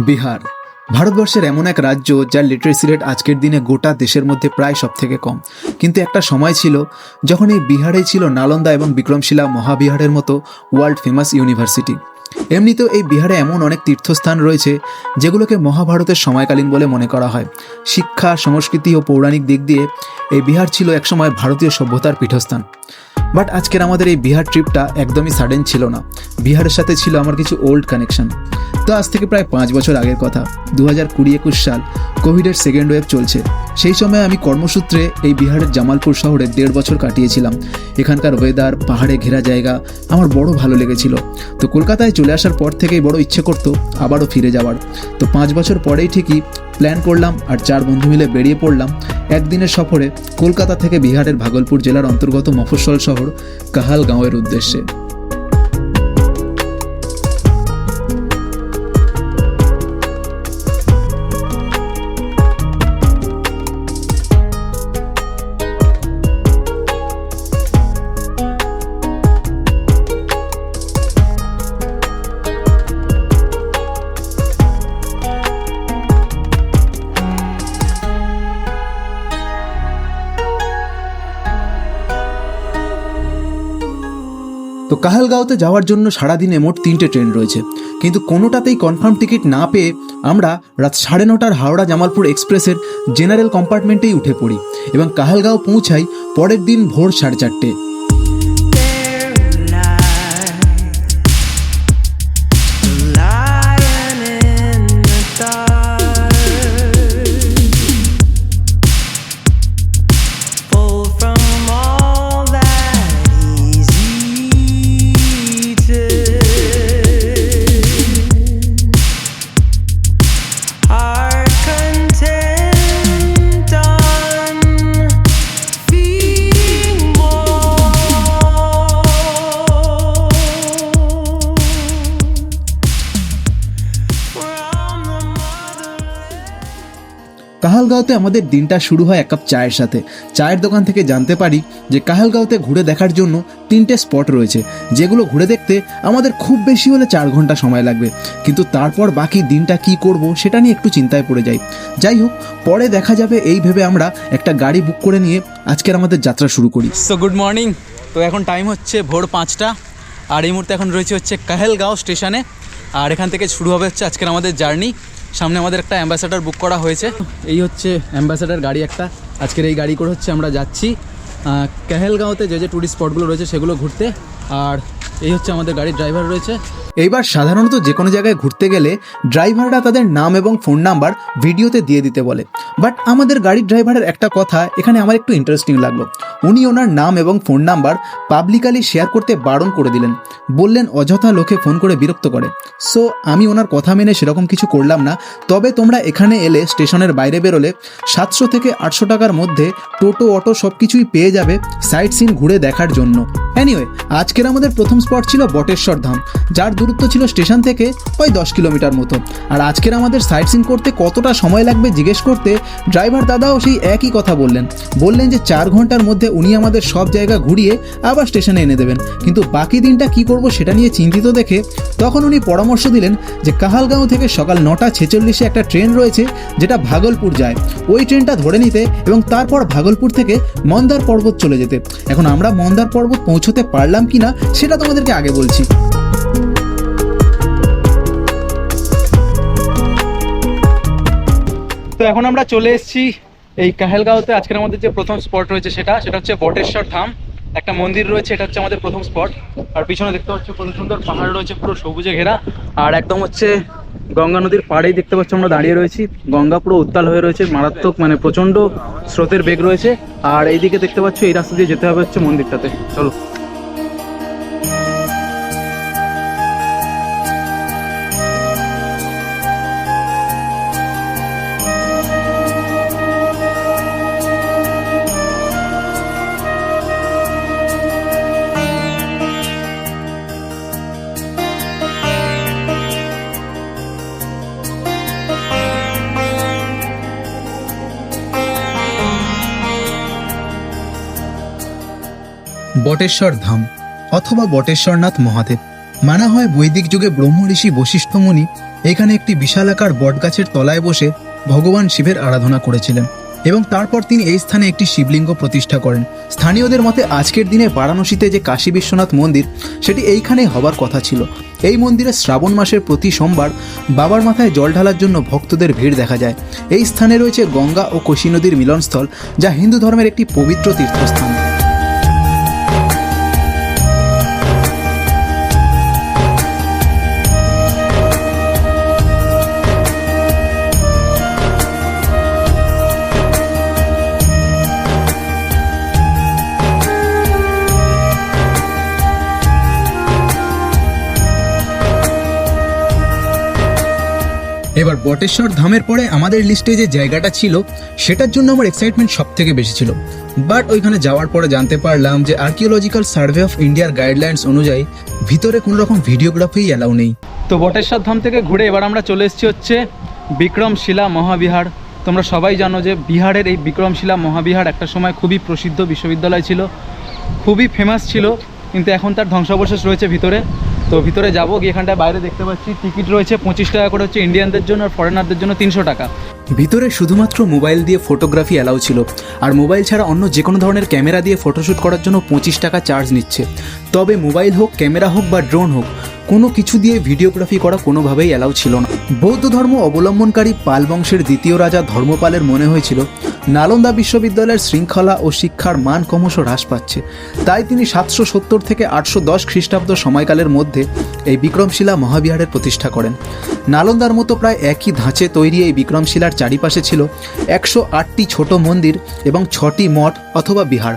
বিহার, ভারতবর্ষের এমন এক রাজ্য যার লিটারেসি রেট আজকের দিনে গোটা দেশের মধ্যে প্রায় সব থেকে কম। কিন্তু একটা সময় ছিল যখন এই বিহারেই ছিল নালন্দা এবং বিক্রমশিলা মহাবিহারের মতো ওয়ার্ল্ড ফেমাস ইউনিভার্সিটি এমনিতেও এই বিহারে এমন অনেক তীর্থস্থান রয়েছে যেগুলোকে মহাভারতের সময়কালীন বলে মনে করা হয়। শিক্ষা, সংস্কৃতি ও পৌরাণিক দিক দিয়ে এই বিহার ছিল একসময় ভারতীয় সভ্যতার পীঠস্থান। বাট আজকের আমাদের এই বিহার ট্রিপটা একদমই সাডেন ছিল না। বিহারের সাথে ছিল আমার কিছু ওল্ড কানেকশন তো আজ থেকে প্রায় পাঁচ বছর আগের কথা। দু হাজার কুড়ি একুশ সাল কোভিডের সেকেন্ড ওয়েভ চলছে। সেই সময় আমি কর্মসূত্রে এই বিহারের জামালপুর শহরে দেড় বছর কাটিয়েছিলাম। এখানকার ওয়েদার পাহাড়ে ঘেরা জায়গা, আমার বড় ভালো লেগেছিল। তো কলকাতায় চলে আসার পর থেকেই বড় ইচ্ছে করতো আবারও ফিরে যাওয়ার। তো পাঁচ বছর পরেই ঠিকই প্ল্যান করলাম আর চার বন্ধু মিলে বেরিয়ে পড়লাম একদিনের সফরে কলকাতা থেকে বিহারের ভাগলপুর জেলার অন্তর্গত মফস্বল শহর। কাহালগাঁওয়ের উদ্দেশ্যে। তো কাহালগাঁওতে যাওয়ার জন্য সারাদিনে মোট তিনটে ট্রেন রয়েছে। কিন্তু কোনোটাতেই কনফার্ম টিকিট না পেয়ে আমরা রাত সাড়ে নটার হাওড়া জামালপুর এক্সপ্রেসের জেনারেল কম্পার্টমেন্টেই উঠে পড়ি এবং কাহালগাঁও পৌঁছাই পরের দিন ভোর সাড়ে চারটে। কাহালগাঁওতে আমাদের দিনটা শুরু হয় এক কাপ চায়ের সাথে। চায়ের দোকান থেকে জানতে পারি যে কাহালগাঁওতে ঘুরে দেখার জন্য তিনটে স্পট রয়েছে, যেগুলো ঘুরে দেখতে আমাদের খুব বেশি হলে চার ঘণ্টা সময় লাগবে। কিন্তু তারপর বাকি দিনটা কি করব সেটা নিয়ে একটু চিন্তায় পড়ে যাই। যাই হোক, পরে দেখা যাবে এই ভেবে আমরা একটা গাড়ি বুক করে নিয়ে আজকের আমাদের যাত্রা শুরু করি। সো গুড মর্নিং তো এখন টাইম হচ্ছে ভোর পাঁচটা, আর এই মুহূর্তে এখন রয়েছে হচ্ছে কাহেলগাঁও স্টেশনে, আর এখান থেকে শুরু হবে হচ্ছে আজকের আমাদের জার্নি। সামনে আমাদের একটা অ্যাম্বাসেডার বুক করা হয়েছে। এই হচ্ছে অ্যাম্বাসেডার গাড়ি একটা। আজকের এই গাড়ি করে হচ্ছে আমরা যাচ্ছি। কেহেলগাঁওতে যে যে টুরিস্ট স্পটগুলো রয়েছে সেগুলো ঘুরতে। আর এই হচ্ছে আমাদের গাড়ির ড্রাইভার রয়েছে। এইবার সাধারণত যে কোনো জায়গায় ঘুরতে গেলে ড্রাইভাররা তাদের নাম এবং ফোন নাম্বার ভিডিওতে দিয়ে দিতে বলে। বাট আমাদের গাড়ির ড্রাইভারের একটা কথা, এখানে আমার একটু ইন্টারেস্টিং লাগল। উনি ওনার নাম এবং ফোন নাম্বার পাবলিকালি শেয়ার করতে বারণ করে দিলেন। বললেন, অযথা লোকে ফোন করে বিরক্ত করে। সো আমি ওনার কথা মেনে সেরকম কিছু করলাম না। তবে তোমরা এখানে এলে, স্টেশনের বাইরে বেরোলে, সাতশো থেকে আটশো টাকার মধ্যে টোটো, অটো সব কিছুই পেয়ে যাবে সাইট সিন ঘুরে দেখার জন্য। এনিওয়ে আজকের আমাদের প্রথম স্পট ছিল বটেশ্বর ধাম, যার দূরত্ব ছিল স্টেশন থেকে ওই দশ কিলোমিটার মতো। আর আজকের আমাদের সাইট সিন করতে কতটা সময় লাগবে জিজ্ঞেস করতে ড্রাইভার দাদাও সেই একই কথা বললেন। বললেন যে চার ঘণ্টার মধ্যে উনি আমাদের সব জায়গা ঘুরিয়ে আবার স্টেশনে এনে দেবেন। কিন্তু বাকি দিনটা কি করব সেটা নিয়ে চিন্তিত দেখে তখন উনি পরামর্শ দিলেন যে কাহালগাঁও থেকে সকাল নটা ছেচল্লিশে একটা ট্রেন রয়েছে, যেটা ভাগলপুর যায়। ওই ট্রেনটা ধরে নিতে এবং তারপর ভাগলপুর থেকে মন্দার পর্বত চলে যেতে। এখন আমরা মন্দার পর্বত পৌঁছতে পারলাম কি না সেটা তোমাদেরকে আগে বলছি। তো এখন আমরা চলে এসেছি এই কাহেলগাঁওতে। আজকের আমাদের যে প্রথম স্পট রয়েছে সেটা সেটা হচ্ছে বটেশ্বর ধাম। একটা মন্দির রয়েছে, এটা হচ্ছে আমাদের প্রথম স্পট আর পিছনে দেখতে পাচ্ছ কত সুন্দর পাহাড় রয়েছে, পুরো সবুজে ঘেরা। আর একদম হচ্ছে গঙ্গা নদীর পাড়েই দেখতে পাচ্ছ আমরা দাঁড়িয়ে রয়েছি। গঙ্গা পুরো উত্তাল হয়ে রয়েছে, মারাত্মক মানে প্রচণ্ড স্রোতের বেগ রয়েছে। আর এইদিকে দেখতে পাচ্ছ, এই রাস্তা দিয়ে যেতে হবে হচ্ছে মন্দিরটাতে। চলো। বটেশ্বর ধাম অথবা বটেশ্বরনাথ মহাদেব। মানা হয় বৈদিক যুগে ব্রহ্ম ঋষি বশিষ্ঠ মুনি এখানে একটি বিশালাকার বটগাছের তলায় বসে ভগবান শিবের আরাধনা করেছিলেন এবং তারপর তিনি এই স্থানে একটি শিবলিঙ্গ প্রতিষ্ঠা করেন। স্থানীয়দের মতে আজকের দিনে বারাণসীতে যে কাশী বিশ্বনাথ মন্দির, সেটি এইখানেই হবার কথা ছিল। এই মন্দিরে শ্রাবণ মাসের প্রতি সোমবার বাবার মাথায় জল ঢালার জন্য ভক্তদের ভিড় দেখা যায়। এই স্থানে রয়েছে গঙ্গা ও কোশি নদীর মিলনস্থল, যা হিন্দু ধর্মের একটি পবিত্র তীর্থস্থান। এবার বটেশ্বর ধামের পরে আমাদের লিস্টে যে জায়গাটা ছিল, সেটার জন্য আমার এক্সাইটমেন্ট সব থেকে বেশি ছিল। বাট ওইখানে যাওয়ার পরে জানতে পারলাম যে আর্কিওলজিক্যাল সার্ভে অফ ইন্ডিয়ার গাইডলাইন্স অনুযায়ী ভিতরে কোনো রকম ভিডিওগ্রাফি অ্যালাউ নেই। তো বটেশ্বর ধাম থেকে ঘুরে এবার আমরা চলে এসেছি হচ্ছে বিক্রমশিলা মহাবিহার। তোমরা সবাই জানো যে বিহারের এই বিক্রমশিলা মহাবিহার একটা সময় খুবই প্রসিদ্ধ বিশ্ববিদ্যালয় ছিল, খুবই ফেমাস ছিল, কিন্তু এখন তার ধ্বংসাবশেষ রয়েছে ভিতরে। তো ভিতরে যাব, গিয়ে এখানটায় বাইরে দেখতে পাচ্ছি। টিকিট রয়েছে পঁচিশ টাকা করে হচ্ছে ইন্ডিয়ানদের জন্য আর ফরেনারদের জন্য তিনশো টাকা। ভিতরে শুধুমাত্র মোবাইল দিয়ে ফটোগ্রাফি অ্যালাউ ছিল, আর মোবাইল ছাড়া অন্য যে কোনো ধরনের ক্যামেরা দিয়ে ফটোশ্যুট করার জন্য পঁচিশ টাকা চার্জ নিচ্ছে। তবে মোবাইল হোক, ক্যামেরা হোক বা ড্রোন হোক কোনো কিছু দিয়ে ভিডিওগ্রাফি করা কোনোভাবেই অ্যালাউ ছিল না। বৌদ্ধ ধর্ম অবলম্বনকারী পাল বংশের দ্বিতীয় রাজা ধর্মপালের মনে হয়েছিল, নালন্দা বিশ্ববিদ্যালয়ের শৃঙ্খলা ও শিক্ষার মান ক্রমশ হ্রাস পাচ্ছে। তাই তিনি সাতশো সত্তর থেকে আটশো দশ খ্রিস্টাব্দ সময়কালের মধ্যে এই বিক্রমশিলা মহাবিহারের প্রতিষ্ঠা করেন। নালন্দার মতো প্রায় একই ধাঁচে তৈরি এই বিক্রমশিলার চারিপাশে ছিল একশো আটটি ছোট মন্দির এবং ছটি মঠ অথবা বিহার।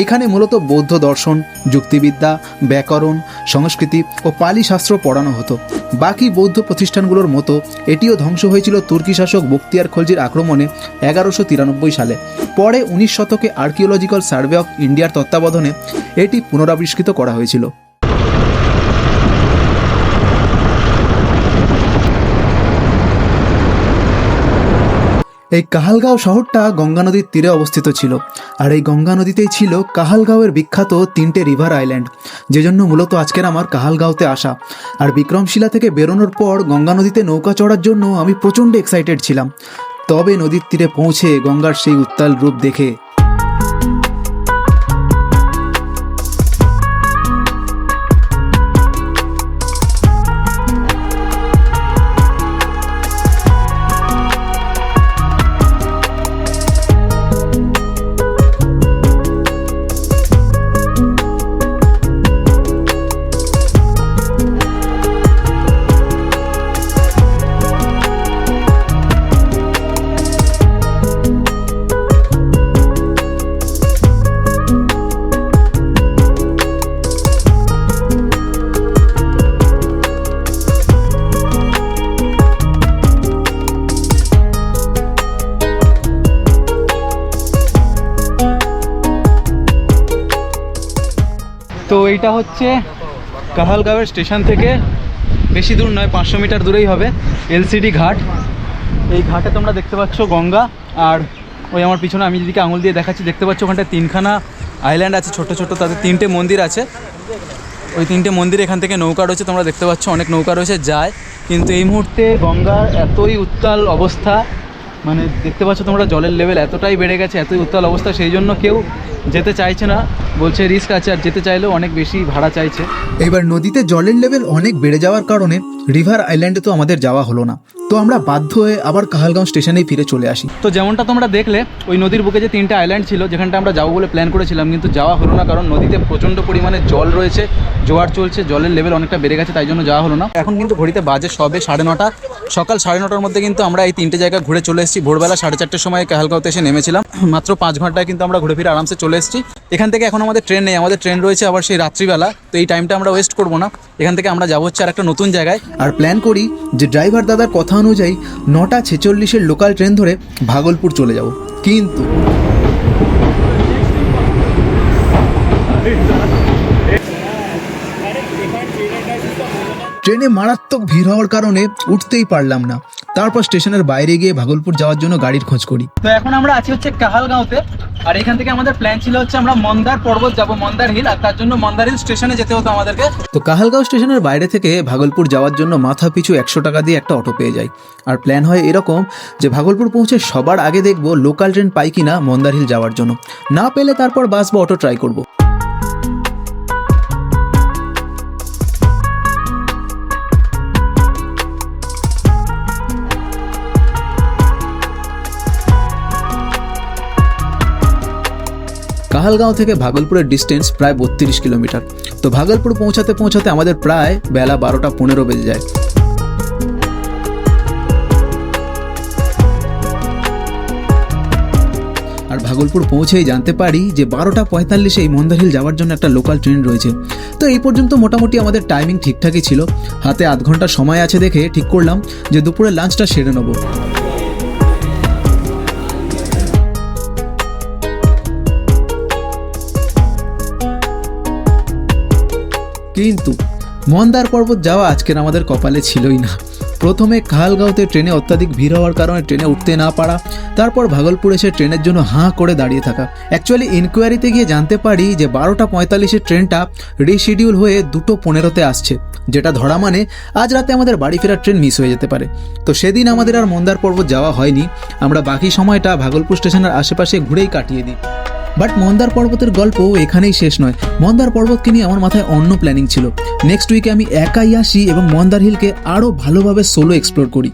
এইখানে মূলত বৌদ্ধ দর্শন, যুক্তিবিদ্যা, ব্যাকরণ, সংস্কৃতি ও পালি শাস্ত্র পড়ানো হতো। বাকি বৌদ্ধ প্রতিষ্ঠানগুলোর মতো এটিও ধ্বংস হয়েছিল তুর্কি শাসক বক্তিয়ার খলজির আক্রমণে এগারোশো তিরানব্বই সালে। পরে উনিশ শতকে আর্কিওলজিক্যাল সার্ভে অফ ইন্ডিয়ার তত্ত্বাবধানে এটি পুনরাবিষ্কৃত করা হয়েছিল। এই কাহালগাঁও শহরটা গঙ্গা নদীর তীরে অবস্থিত ছিল, আর এই গঙ্গা নদীতেই ছিল কাহালগাঁওয়ের বিখ্যাত তিনটে রিভার আইল্যান্ড যে জন্য মূলত আজকের আমার কাহালগাঁওতে আসা। আর বিক্রমশিলা থেকে বেরোনোর পর গঙ্গা নদীতে নৌকা চড়ার জন্য আমি প্রচণ্ড এক্সাইটেড ছিলাম। তবে নদীর তীরে পৌঁছে গঙ্গার সেই উত্তাল রূপ দেখে এইটা হচ্ছে কাহালগাঁওয়ের স্টেশন থেকে। বেশি দূর নয়, পাঁচশো মিটার দূরেই হবে, এলসিডি ঘাট। এই ঘাটে তোমরা দেখতে পাচ্ছ গঙ্গা, আর ওই আমার পিছনে আমি যেদিকে আঙুল দিয়ে দেখাচ্ছি, দেখতে পাচ্ছ ওখানটায় তিনখানা আইল্যান্ড আছে, ছোট ছোট, তাদের তিনটে মন্দির আছে। ওই তিনটে মন্দির এখান থেকে নৌকা রয়েছে, তোমরা দেখতে পাচ্ছ অনেক নৌকা রয়েছে, যায়। কিন্তু এই মুহূর্তে গঙ্গার এতই উত্তাল অবস্থা মানে দেখতে পাচ্ছ তোমরা জলের লেভেল এতটাই বেড়ে গেছে, এতই উত্তাল অবস্থা, সেই জন্য কেউ যেতে চাইছে না, বলছে রিস্ক আছে আর যেতে চাইলেও অনেক বেশি ভাড়া চাইছে। এবার নদীতে জলের লেভেল অনেক বেড়ে যাওয়ার কারণে রিভার আইল্যান্ডে তো আমাদের যাওয়া হলো না। তো আমরা বাধ্য হয়ে আবার কাহালগাঁও স্টেশনেই ফিরে চলে আসি। তো যেমনটা তোমরা দেখলে, ওই নদীর বুকে যে তিনটে আইল্যান্ড ছিল, যেখানটা আমরা যাব বলে প্ল্যান করেছিলাম, কিন্তু যাওয়া হলো না কারণ নদীতে প্রচণ্ড পরিমাণে জল রয়েছে, জোয়ার চলছে, জলের লেভেল অনেকটা বেড়ে গেছে, তাই জন্য যাওয়া হলো না। এখন কিন্তু ঘড়িতে বাজে সবে সাড়ে নটা। সকাল সাড়ে নটার মধ্যে কিন্তু আমরা এই তিনটে জায়গা ঘুরে চলে এসেছি। ভোরবেলা সাড়ে চারটের সময় কাহালগাঁওতে এসে নেমেছিলাম। মাত্র পাঁচ ঘন্টায় কিন্তু আমরা ঘুরে ফিরে আরামসে চলে এসেছি। এখান থেকে এখন আমাদের ট্রেন নেই, আমাদের ট্রেন রয়েছে আবার সেই রাত্রিবেলা। তো এই টাইমটা আমরা ওয়েস্ট করব না। এখান থেকে আমরা যাব হচ্ছে আর একটা নতুন জায়গায়। আর প্ল্যান করি যে ড্রাইভার দাদার কথা অনুযায়ী নটা ছেচল্লিশের লোকাল ট্রেন ধরে ভাগলপুর চলে যাব। কিন্তু ট্রেনে মারাত্মক ভিড় হওয়ার কারণে উঠতেই পারলাম না। তারপর স্টেশনের বাইরে গিয়ে ভাগলপুর যাওয়ার জন্য গাড়ির খোঁজ করি। তো এখন আমরা আছি হচ্ছে কাহালগাঁওতে আর এখান থেকে আমাদের প্ল্যান ছিল হচ্ছে আমরা মন্দার পর্বত যাব মন্দার হিল আর তার জন্য মন্দার হিল স্টেশনে যেতে হতো আমাদেরকে। তো কাহালগাঁও স্টেশনের বাইরে থেকে ভাগলপুর যাওয়ার জন্য মাথা পিছু একশো টাকা দিয়ে একটা অটো পেয়ে যাই। আর প্ল্যান হয় এরকম যে ভাগলপুর পৌঁছে সবার আগে দেখব লোকাল ট্রেন পাই কিনা মন্দার হিল যাওয়ার জন্য। না পেলে তারপর বাস বা অটো ট্রাই করব। কাহালগাঁও থেকে ভাগলপুরের ডিস্টেন্স প্রায় বত্রিশ কিলোমিটার। তো ভাগলপুর পৌঁছাতে পৌঁছাতে আমাদের প্রায় বেলা বারোটা পনেরো বেজে যায়। আর ভাগলপুর পৌঁছেই জানতে পারি যে বারোটা পঁয়তাল্লিশে এই মন্দার হিল যাওয়ার জন্য একটা লোকাল ট্রেন রয়েছে। তো এই পর্যন্ত মোটামুটি আমাদের টাইমিং ঠিকঠাকই ছিল। হাতে আধ ঘণ্টা সময় আছে দেখে ঠিক করলাম যে দুপুরে লাঞ্চটা সেরে নেব। কিন্তু মন্দার পর্বত যাওয়া আজকের আমাদের কপালে ছিলই না। প্রথমে খালগাঁওতে ট্রেনে অত্যাধিক ভিড় হওয়ার কারণে ট্রেনে উঠতে না পারা, তারপর ভাগলপুর এসে ট্রেনের জন্য হাঁ করে দাঁড়িয়ে থাকা। অ্যাকচুয়ালি ইনকোয়ারিতে গিয়ে জানতে পারি যে বারোটা পঁয়তাল্লিশের ট্রেনটা রিশিডিউল হয়ে দুটো পনেরোতে আসছে, যেটা ধরা মানে আজ রাতে আমাদের বাড়ি ফেরার ট্রেন মিস হয়ে যেতে পারে। তো সেদিন আমাদের আর মন্দার পর্বত যাওয়া হয়নি, আমরা বাকি সময়টা ভাগলপুর স্টেশনের আশেপাশে ঘুরেই কাটিয়ে দিই। বাট মন্দার পর্বতের গল্প এখানেই শেষ নয়। মন্দার পর্বতকে নিয়ে আমার মাথায় অন্য প্ল্যানিং ছিল। নেক্সট উইকে আমি একাই আসি এবং মন্দার হিলকে আরও ভালোভাবে সোলো এক্সপ্লোর করি।